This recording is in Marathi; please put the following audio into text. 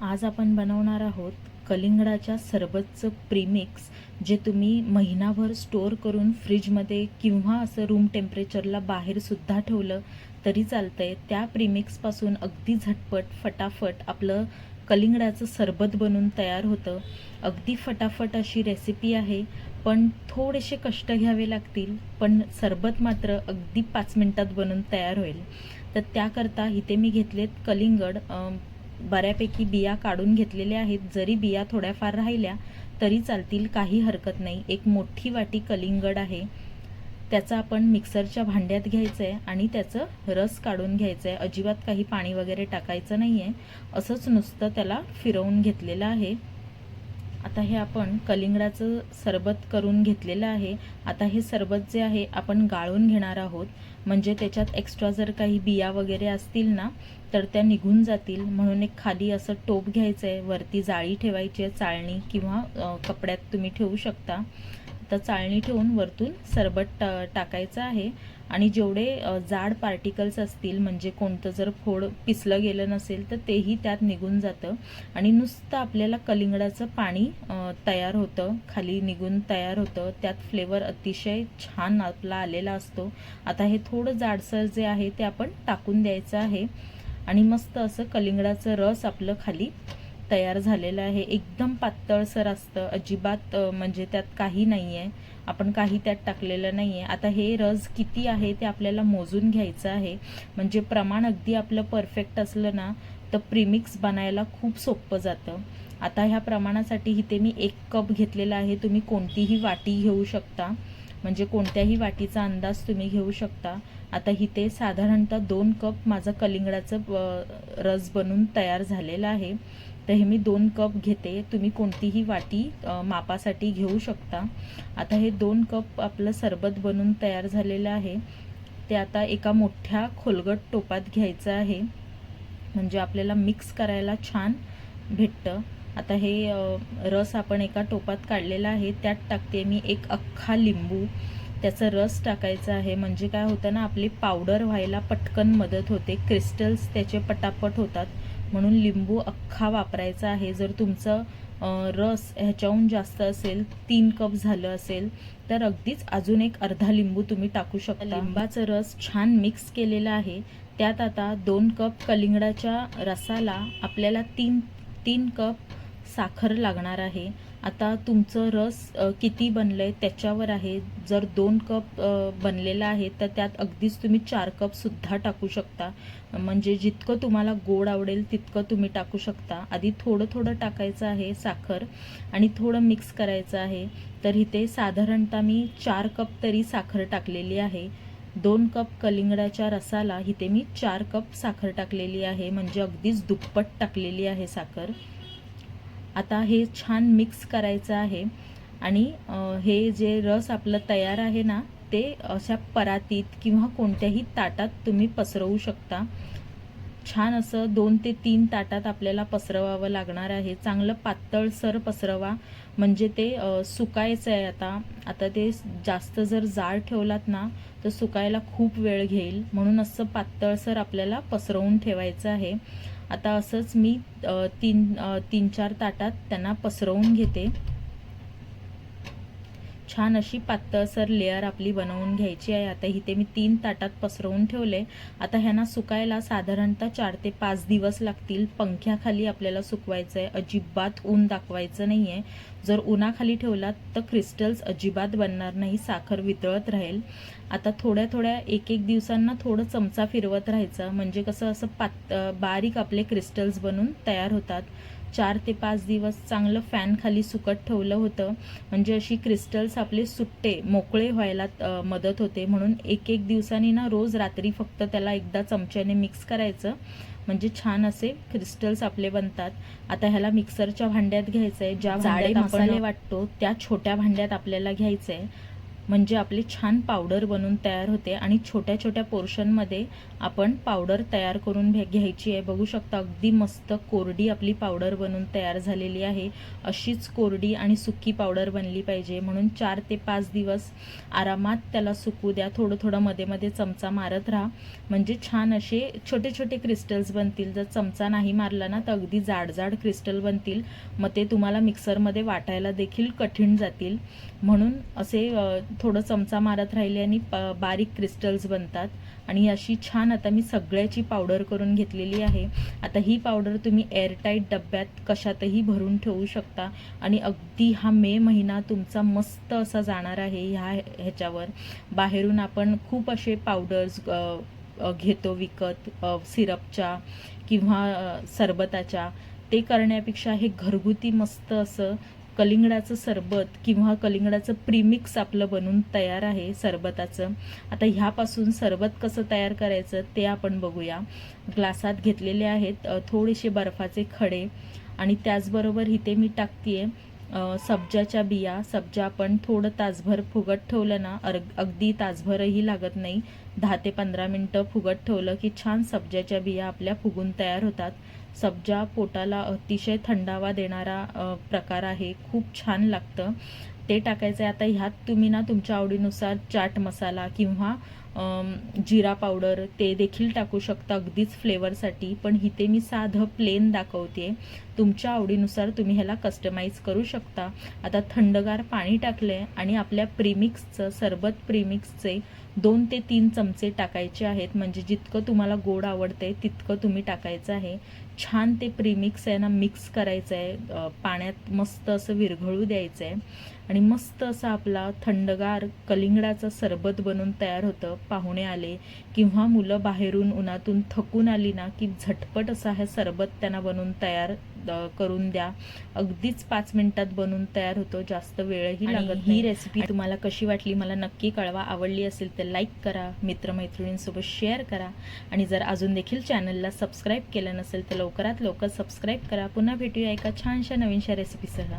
आज आपण बनवणार आहोत कलिंगडाच्या सरबतचं प्रीमिक्स जे तुम्ही महिनाभर स्टोअर करून फ्रीजमध्ये किंवा असं रूम टेम्परेचरला बाहेरसुद्धा ठेवलं तरी चालतं आहे त्या प्रीमिक्सपासून अगदी झटपट फटाफट आपलं कलिंगडाचं सरबत बनून तयार होतं. अगदी फटाफट अशी रेसिपी आहे पण थोडेसे कष्ट घ्यावे लागतील पण सरबत मात्र अगदी पाच मिनटात बनून तयार होईल. तर त्याकरता इथे मी घेतलेत कलिंगड बऱ्यापैकी बिया काढून घेतलेल्या आहेत. जरी बिया थोड्याफार राहिल्या तरी चालतील काही हरकत नाही. एक मोठी वाटी कलिंगड आहे. त्याचं आपण मिक्सरच्या भांड्यात घ्यायचं आहे आणि त्याचं रस काढून घ्यायचं आहे अजिबात काही पाणी वगैरे टाकायचं नाही आहे असंच नुसतं त्याला फिरवून घेतलेलं आहे. आता हे आपण कलिंगडाचं सरबत करून घेतलेलं आहे. आता हे सरबत जे आहे आपण गाळून घेणार आहोत. म्हणजे त्याच्यात एक्स्ट्रा जर काही बिया वगैरे असतील ना तर त्या निघून जातील. म्हणून एक खाली असं टोप घ्यायचं आहे वरती जाळी ठेवायची आहे चाळणी किंवा कपड्यात तुम्ही ठेवू शकता. तर चाळणी ठेवून वरतून सरबत टा टाकायचं आहे. आणि जेवढे जाड पार्टिकल्स असतील म्हणजे कोणतं जर फोड पिसलं गेलं नसेल तर तेही त्यात निघून जातं. आणि नुसतं आपल्याला कलिंगडाचं पाणी तयार होतं. खाली निघून तयार होतं. त्यात फ्लेवर अतिशय छान आपला आलेला असतो. आता हे थोडं जाडसर जे आहे ते आपण टाकून द्यायचं आहे. आणि मस्त असं कलिंगडाचं रस आपलं खाली तयार झालेलं आहे. एकदम पातळसर असतं. अजिबात म्हणजे त्यात काही नाही आहे आपण काही त्यात टाकलेलं नाही आहे आता हे रस किती आहे ते आपल्याला मोजून घ्यायचं आहे. म्हणजे प्रमाण अगदी आपलं परफेक्ट असलं ना तर प्रीमिक्स बनायला खूप सोपं जातं. आता ह्या प्रमाणासाठी इथे मी एक कप घेतलेला आहे. तुम्ही कोणतीही वाटी घेऊ शकता. म्हणजे कोणत्याही वाटीचा अंदाज तुम्ही घेऊ शकता. आता इथे साधारणतः दोन कप माझं कलिंगडाचं रस बनून तयार झालेलं आहे. तर हे मी दोन कप घेते. तुम्ही कोणतीही वाटी मापासाठी घेऊ शकता. आता हे दोन कप आपलं सरबत बनून तयार झालेलं आहे. ते आता एका मोठ्या खोलगट टोपात घ्यायचं आहे. म्हणजे आपल्याला मिक्स करायला छान भेटतं. आता हे रस आपण एका टोपात काढलेला आहे. त्यात टाकते मी एक अख्खा लिंबू. त्याचा रस टाकायचा आहे. म्हणजे काय होतं ना आपली पावडर व्हायला पटकन मदत होते. क्रिस्टल्स त्याचे पटापट होतात. म्हणून लिंबू अख्खा वापरायचा आहे. जर तुमचं रस ह्याच्याहून जास्त असेल तीन कप झालं असेल तर अगदीच अजून एक अर्धा लिंबू तुम्ही टाकू शकता. लिंबाचा रस छान मिक्स केलेला आहे. त्यात आता दोन कप कलिंगडाच्या रसाला आपल्याला तीन तीन कप साखर लागणार आहे. आता तुमचं रस किती बनलं आहे त्याच्यावर आहे. जर दोन कप बनलेला आहे तर त्यात अगदीच तुम्ही चार कपसुद्धा टाकू शकता. म्हणजे जितकं तुम्हाला गोड आवडेल तितकं तुम्ही टाकू शकता. आधी थोडं थोडं टाकायचं आहे साखर आणि थोडं मिक्स करायचं आहे. तर इथे साधारणतः मी चार कप तरी साखर टाकलेली आहे. दोन कप कलिंगडाच्या रसाला इथे मी चार कप साखर टाकलेली आहे. म्हणजे अगदीच दुप्पट टाकलेली आहे साखर. आता हे छान मिक्स करायचं आहे. आणि हे जे रस आपलं तयार आहे ना ते अशा परातीत किंवा कोणत्याही ताटात तुम्ही पसरवू शकता. छान असं दोन ते तीन ताटात आपल्याला पसरवावं लागणार आहे. चांगलं पातळसर पसरवा. म्हणजे ते सुकायचं आहे आता. आता ते जास्त जर जाड ठेवलात ना तर सुकायला खूप वेळ घेईल. म्हणून असं पातळसर आपल्याला पसरवून ठेवायचं आहे. आता असंच मी तीन तीन चार ताटात त्यांना पसरवून घेते. छान अशी पातळसर लेअर आपली बनवून घ्यायची आहे. आता इथे मी तीन ताटात पसरवून ठेवले. आता ह्यांना सुकायला साधारणतः चार ते पाच दिवस लागतील. पंख्याखाली आपल्याला सुकवायचं आहे अजिबात ऊन दाखवायचं नाही आहे जर उन्हाखाली ठेवलात तर क्रिस्टल्स अजिबात बनणार नाही. साखर वितळत राहील. आता थोड्या थोड्या एक एक दिवसांना थोडं चमचा फिरवत राहायचा. म्हणजे कसं असं पात बारीक आपले क्रिस्टल्स बनून तयार होतात. चार ते पाच दिवस चांगलं फॅन खाली सुकत ठेवलं होतं. म्हणजे अशी क्रिस्टल्स आपले सुट्टे मोकळे व्हायला मदत होते. म्हणून एक एक दिवसांनी ना रोज रात्री फक्त त्याला एकदा चमच्याने मिक्स करायचं. म्हणजे छान असे क्रिस्टल्स आपले बनतात. आता ह्याला मिक्सरच्या भांड्यात घ्यायचं आहे ज्या जाडे मसाले वाटतो त्या छोट्या भांड्यात आपल्याला घ्यायचं आहे म्हणजे आपली छान पावडर बनून तयार होते आणि छोट्या छोट्या पोर्शनमध्ये आपण पावडर तयार करून भे घ्यायची आहे. बघू शकता अगदी मस्त कोरडी आपली पावडर बनून तयार झालेली आहे. अशीच कोरडी आणि सुकी पावडर बनली पाहिजे. म्हणून चार ते पाच दिवस आरामात त्याला सुकू द्या. थोडं थोडं मध्ये मध्ये चमचा मारत राहा. म्हणजे छान असे छोटे छोटे क्रिस्टल्स बनतील. जर चमचा नाही मारला ना तर अगदी जाड जाड क्रिस्टल बनतील. मग ते तुम्हाला मिक्सरमध्ये वाटायला देखील कठीण जातील. म्हणून असे थोडं चमचा मारत राहिले आणि प- बारीक क्रिस्टल्स बनतात. आणि अशी छान आता मी सगळ्याची पावडर करून घेतलेली आहे. आता ही पावडर तुम्ही एअरटाईट डब्यात कशातही भरून ठेवू शकता. आणि अगदी हा मे महिना तुमचा मस्त असा जाणार आहे ह्या ह्याच्यावर. बाहेरून आपण खूप असे पावडर्स घेतो विकत सिरपच्या किंवा सरबताच्या. ते करण्यापेक्षा हे घरगुती मस्त असं कलिंगडाचं सरबत किंवा कलिंगडाचं प्रीमिक्स आपलं बनून तयार आहे सरबताचं. आता ह्यापासून सरबत कसं तयार करायचं ते आपण बघूया. ग्लासात घेतलेले आहेत थोडेसे बर्फाचे खडे आणि त्याचबरोबर इथे मी टाकते सब्जाच्या बिया सब्जा आपण थोडं तासभर फुगत ठेवलं ना अर अगदी तासभरही लागत नाही. दहा ते पंधरा मिनटं फुगत ठेवलं की छान सब्जाच्या बिया आपल्या फुगून तयार होतात. सब्जा पोटाला अतिशय थंडावा देणारा प्रकार आहे. खूप छान लागतं. ते टाकायचं आहे आता ह्यात तुम्ही ना तुमच्या आवडीनुसार चाट मसाला किंवा जिरा पावडर ते देखील टाकू शकता अगदीच फ्लेवरसाठी पण इथे मी साधं प्लेन दाखवते तुमच्या आवडीनुसार तुम्ही ह्याला कस्टमाइज करू शकता. आता थंडगार पाणी टाकलं आहे आणि आपल्या प्रीमिक्सचं सरबत प्रीमिक्सचे दोन ते तीन चमचे टाकायचे आहेत. म्हणजे जितकं तुम्हाला गोड आवडतंय तितकं तुम्ही टाकायचं आहे. छान ते प्रीमिक्स आहे ना मिक्स करायचं आहे पाण्यात मस्त असं विरघळू द्यायचं आहे आणि मस्त असा आपला थंडगार कलिंगडाचं सरबत बनून तयार होतं. पाहुणे आले किंवा मुलं बाहेरून उन्हातून थकून आली ना की झटपट असा हे सरबत त्यांना बनवून तयार करून द्या. अगदीच पाच मिनिटात बनवून तयार होतो जास्त वेळही लागत ही रेसिपी तुम्हाला कशी वाटली मला नक्की कळवा. आवडली असेल तर लाईक करा मित्रमैत्रिणींसोबत शेअर करा. आणि जर अजून देखील चॅनलला सबस्क्राईब केलं नसेल तर लवकरात लवकर सबस्क्राईब करा. पुन्हा भेटूया एका छानशा नवीनशा रेसिपीसह